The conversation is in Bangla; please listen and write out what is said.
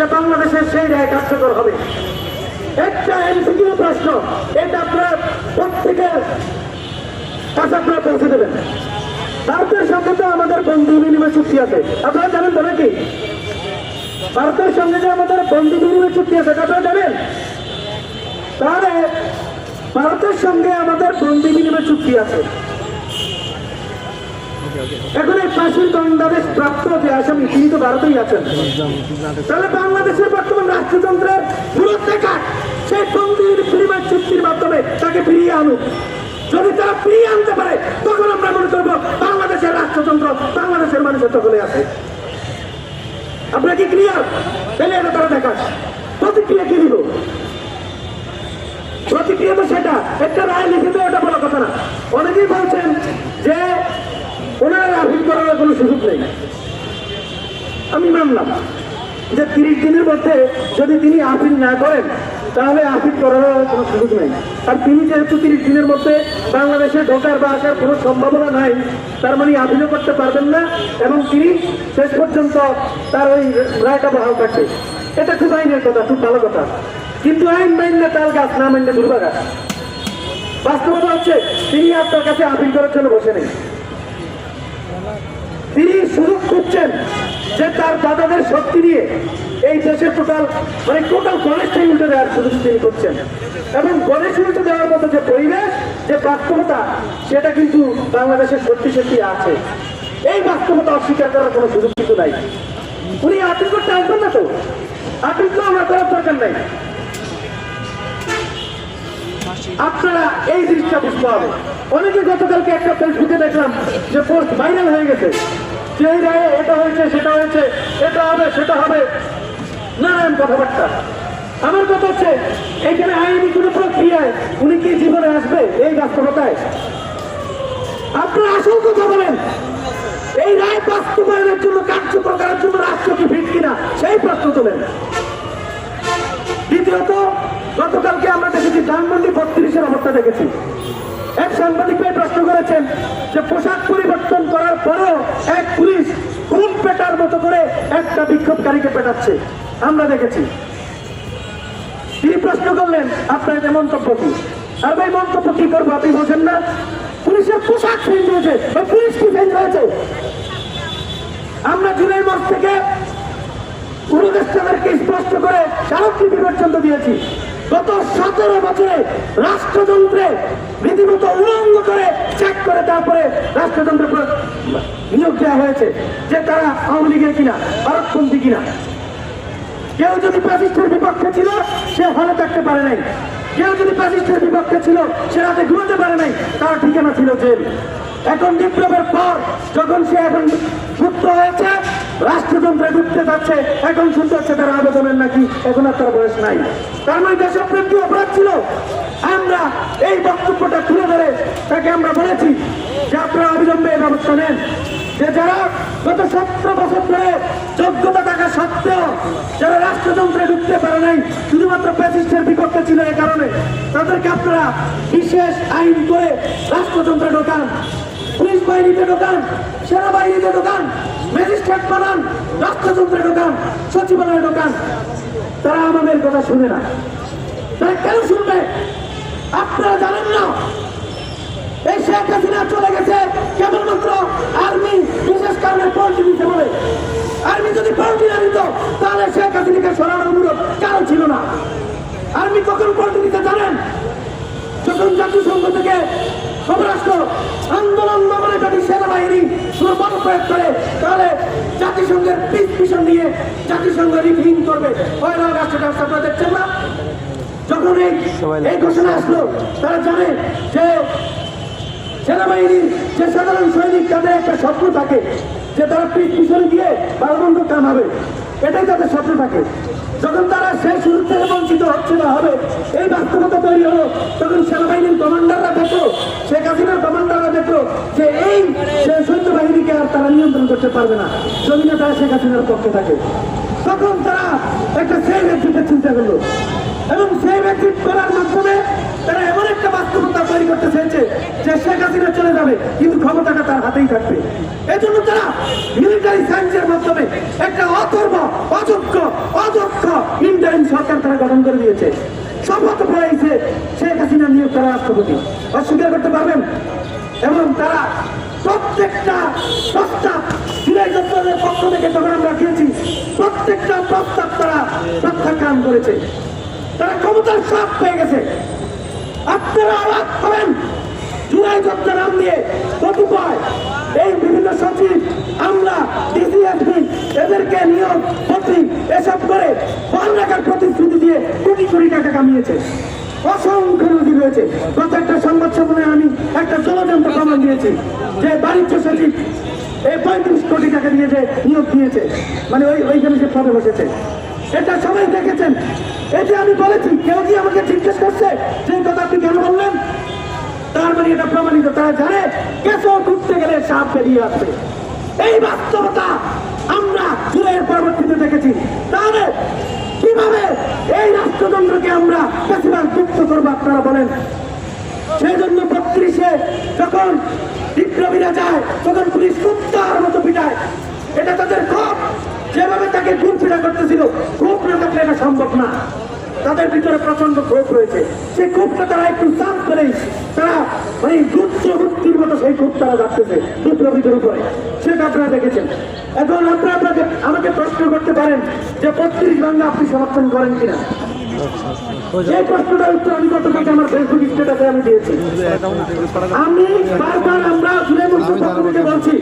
যে বাংলাদেশের সেই রায় কার্যকর হবে। একটা এমসিকিউ প্রশ্ন, এটা আপনার প্রত্যেকের কাছে আপনারা পৌঁছে দেবেন। ভারতের সঙ্গে তো আমাদের বন্ধু বিনিময় চুক্তি আছে। আপনারা জানেন তো নাকি? ভারতের সঙ্গে যে আমাদের বন্ধু বিনিময় চুক্তি আছে আপনারা জানেন? তাহলে ভারতের সঙ্গে আমাদের বন্ধু বিনিময় চুক্তি আছে। এখন এই ফাঁসির দণ্ডাদেশ প্রাপ্ত যে আসামি, তিনি তো ভারতেই আছেন। তাহলে বাংলাদেশের বর্তমান রাষ্ট্রযন্ত্রের পুরোটাকা সেই বন্দির বিনিময় চুক্তির মাধ্যমে তাকে ফিরিয়ে আনুক। যদি তারা ফিরিয়ে আনতে পারে, তখন আমরা মনে করব বাংলাদেশের রাষ্ট্রযন্ত্র বাংলাদেশের মানুষের দখলে আছে। আপনারা কি ক্লিয়ার তাহলে এটা তারা দেখান। প্রতিক্রিয়া কি দিব? প্রতিক্রিয়া তো সেটা। একটা রায় লিখিত, এটা বড় কথা না। অনেকেই বলছেন যে ওনারা আপিল করার কোনো সুযোগ নেই। আমি মানলাম যে তিরিশ দিনের মধ্যে যদি তিনি আপিল না করেন, তাহলে আপিল করার কোনো সুযোগ নেই। আর তিনি যেহেতু তিরিশ দিনের মধ্যে বাংলাদেশে ঢোকার বা আসার কোনো সম্ভাবনা নাই, তার মানে আপিলও করতে পারবেন না এবং তিনি শেষ পর্যন্ত তার ওই রায়টা বহাল থাকবে। এটা খুব আইনের কথা, খুব ভালো কথা। কিন্তু আইন মাইনলে তাল গাছ না মাইনলে দুর্বা গাছ। বাস্তবতা হচ্ছে, তিনি আপনার কাছে আপিল করার জন্য বসে নেই। তিনি সুযোগ খুঁজছেন যে তার দাদাদের শক্তি নিয়ে এই দেশের টোটাল মানে টোটাল গণেশটাই উল্টে দেওয়ার সুযোগ তিনি করছেন এবং গণেশ উল্টে দেওয়ার মতো যে পরিবেশ, যে বাস্তবতা, সেটা কিন্তু বাংলাদেশের সত্যি সত্যি আছে। এই বাস্তবতা অস্বীকার করার কোনো সুযোগ কিন্তু নাই। উনি করতে আসবেন না তো? তো আমরা করার দরকার নাই। আপনারা এই জিনিসটা বুঝতে হবে। অনেকে গতকালকে একটা ফেসবুকে দেখলাম যে পোস্ট ভাইরাল হয়ে গেছে। যে এই রায়ে এটা হয়েছে, সেটা হয়েছে, এটা হবে, সেটা হবে। নানান কথাবার্তা। আমার কথা হচ্ছে, এখানে আইনি কোনো প্রক্রিয়ায় উনি কি জীবনে আসবে এই বাস্তবতায়? আপনারা আসল কথা বলেন। এই রায় বাস্তবায়নের জন্য, কার্যকর করার জন্য রাষ্ট্র কি ভিট কিনা, সেই প্রশ্ন তোলেন। দ্বিতীয়ত গতকালকে আমরা দেখেছি ধানমন্ডি বত্রিশের অবস্থা দেখেছি। এক সাংবাদিক প্রশ্ন করেছেন যে পোশাক পরিবর্তন করার পরেও এক পুলিশ খুন পেটার মতো করে একটা বিক্ষোভকারীকে পেটাচ্ছে। আমরা দেখেছি। তিনি প্রশ্ন করলেন, আপনার এটা মন্তব্য কি? আর ভাই, মন্তব্য কি করব আপনি বোঝেন না। পুলিশের পোশাক চেঞ্জ হয়েছে ওই পুলিশ কি চেঞ্জ হয়েছে আমরা জুলাই মাস থেকে উপদেষ্টাদেরকে স্পষ্ট করে স্মারকলিপি পর্যন্ত দিয়েছি। গত সতেরো বছরে রাষ্ট্রযন্ত্রে রীতিমতো উলঙ্গ করে চেক করে তারপরে রাষ্ট্রযন্ত্রে প্র- নিয়োগ দেওয়া হয়েছে যে তারা আওয়ামী লীগের কিনা, ভারতপন্থী কিনা। কেউ যদি প্যাসিস্টের বিপক্ষে ছিল, সে হলে থাকতে পারে নাই। কেউ যদি প্যাসিস্টের বিপক্ষে ছিল, সে রাতে ঘুমাতে পারে নাই, তার ঠিকানা ছিল জেল। এখন বিপ্লবের পর যখন সে এখন মুক্ত হয়েছে রাষ্ট্রযন্ত্রে ঢুকতে যাচ্ছে, এখন শুনতে হচ্ছে তার আবেদনের নাকি এখন আর তার বয়স নাই। তার মানে দেশপ্রেম কি অপরাধ ছিল? আমরা এই বক্তব্যটা তুলে ধরে তাকে আমরা বলেছি যে আপনারা অবিলম্বে ব্যবস্থা নেন। যে যারা গত সতেরো বছর ধরে যোগ্যতা থাকা সত্ত্বেও যারা রাষ্ট্রযন্ত্রে ঢুকতে পারে নাই, শুধুমাত্র প্যাসিস্টের বিপক্ষে ছিল এই কারণে, তাদেরকে আপনারা বিশেষ আইন করে রাষ্ট্রযন্ত্রে ঢোকান, পুলিশ বাহিনীতে ঢোকান, সেনাবাহিনীতে ঢোকান ম্যাজিস্ট্রেট বানান রাষ্ট্রযন্ত্রে ঢোকান সচিবালয়ে ঢোকান তারা আমাদের কথা শুনে না। তারা কেন শুনবে? আপনারা জানেন না। এই শেখ চলে গেছে কেবলমাত্র কারণে বলে আর্মি যদি তাহলে শেখ সরানোর ছিল না। আর্মি কখন জাতিসংঘ থেকে স্বরাষ্ট্র আন্দোলন দমনে যদি সেনাবাহিনী কোনো প্রয়োগ করে তাহলে জাতিসংঘের পিস দিয়ে জাতিসংঘ রিভিউ করবে। ওই রাষ্ট্রটা আপনারা দেখছেন না? যখন এই ঘোষণা আসলো তারা জানে যে সেনাবাহিনীর যে সাধারণ সৈনিক তাদের একটা স্বপ্ন থাকে যে তারা পিঠ পিছনে গিয়ে বারবন্ধ কামাবে এটাই তাদের স্বপ্ন থাকে। যখন তারা সেই সুযোগ থেকে বঞ্চিত হচ্ছে না হবে এই বাস্তবতা তৈরি হলো তখন সেনাবাহিনীর কমান্ডাররা তারা তারা তারা তারা এমন একটা বাস্তবতা তৈরি করতে চেয়েছে যে শেখ চলে যাবে, কিন্তু ক্ষমতাটা তার হাতেই থাকবে। এই জন্য তারা মিলিটারি মাধ্যমে একটা অথর্ব, অযোগ্য অযোগ্য গঠন করে দিয়েছে। শপথ পড়াইছে শেখ হাসিনা নিয়োগ করা রাষ্ট্রপতি। অস্বীকার করতে পারবেন, এবং তারা প্রত্যেকটা প্রস্তাব জুলাই যোদ্ধাদের পক্ষ থেকে যখন আমরা দিয়েছি প্রত্যেকটা প্রস্তাব তারা প্রত্যাখ্যান করেছে। তারা ক্ষমতার সাপ পেয়ে গেছে। আপনারা অবাক করেন জুলাই যোদ্ধা নাম দিয়ে কতিপয় এই বিভিন্ন সচিব, আমরা ডিসিএসপি এদেরকে নিয়োগ প্রতি এসব করে দিয়ে কোটি টাকা কামিয়েছে। অসংখ্য নদী রয়েছে। গত একটা সংবাদ সম্মেলনে আমি একটা জলযন্ত্র প্রমাণ দিয়েছি যে বাণিজ্য সচিব এই পঁয়ত্রিশ কোটি টাকা দিয়ে যে নিয়োগ দিয়েছে মানে ওই ওইখানে সে পদে বসেছে। এটা সবাই দেখেছেন। এতে আমি বলেছি, কেউ কি আমাকে জিজ্ঞেস করছে যে কথা আপনি কেন বললেন? তার মানে এটা প্রমাণিত। তারা জানে, কেঁচো ঘুরতে গেলে সাপ বেরিয়ে আসবে। এই বাস্তবতা আমরা জুলাইয়ের পরবর্তীতে দেখেছি। তাহলে কীভাবে এই রাষ্ট্রতন্ত্রকে আমরা বেশিরভাগ যুক্ত করব আপনারা বলেন? সেই জন্য বত্রিশে যখন বিপ্লবীরা যায়, তখন পুলিশ কুত্তার মতো পিটায়। এটা তাদের ক্ষোভ যেভাবে তাকে ঘুম ফিরা করতেছিল ঘুম না থাকলে এটা সম্ভব না। তাদের ভিতরে প্রচণ্ড ক্ষোভ রয়েছে। সেই ক্ষোভটা তারা একটু চাপ করেই তারা মানে যুদ্ধ মুক্তির মতো সেই ক্ষোভ তারা যাচ্ছে বিপ্লবীদের উপরে। সেটা আপনারা দেখেছেন। এখন আপনারা আপনাকে আমাকে প্রশ্ন করতে পারেন যে বত্রিশ বাংলা আপনি সমর্থন করেন কিনা? আমি বারবার আমরা বলছি